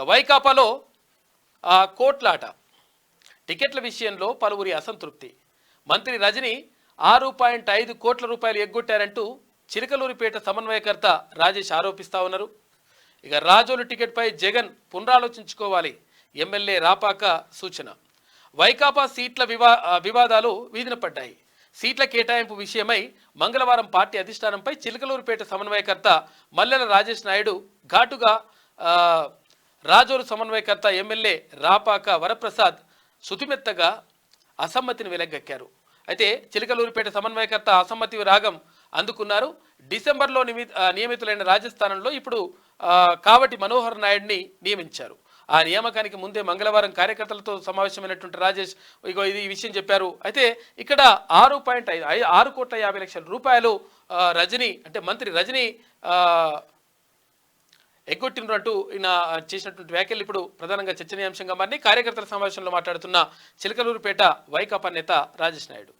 వైకాపాలో కోట్లాట. టికెట్ల విషయంలో పలువురి అసంతృప్తి. మంత్రి రజని ఆరు పాయింట్ ఐదు కోట్ల రూపాయలు ఎగ్గొట్టారంటూ చిలకలూరిపేట సమన్వయకర్త రాజేష్ ఆరోపిస్తా ఉన్నారు. ఇక రాజోలు టికెట్పై జగన్ పునరాలోచించుకోవాలి. ఎమ్మెల్యే రాపాక సూచన. వైకాపా సీట్ల వివా వివాదాలు వీధిన పడ్డాయి. సీట్ల కేటాయింపు విషయమై మంగళవారం పార్టీ అధిష్టానంపై చిలకలూరుపేట సమన్వయకర్త మల్లెల రాజేష్ నాయుడు ఘాటుగా రాజోలు సమన్వయకర్త ఎమ్మెల్యే రాపాక వరప్రసాద్ శుతిమెత్తగా అసమ్మతిని వెలగక్కారు. అయితే చిలకలూరిపేట సమన్వయకర్త అసమ్మతి రాగం అందుకున్నారు. డిసెంబర్లో నిమి నియమితులైన రాజస్థానంలో ఇప్పుడు కావటి మనోహర్ నాయుడిని నియమించారు. ఆ నియామకానికి ముందే మంగళవారం కార్యకర్తలతో సమావేశమైనటువంటి రాజేష్ ఇగో ఇది ఈ విషయం చెప్పారు. అయితే ఇక్కడ ఆరు పాయింట్ ఐదు ఆరు కోట్ల యాభై లక్షల రూపాయలు రజనీ అంటే మంత్రి రజనీ ఎగ్గొట్టినట్టు ఈయన చేసినటువంటి వ్యాఖ్యలు ఇప్పుడు ప్రధానంగా చర్చనీయాంశంగా మారినాయి. కార్యకర్తల సమావేశంలో మాట్లాడుతున్న చిలకలూరుపేట వైకాపా నేత రాజేష్ నాయుడు.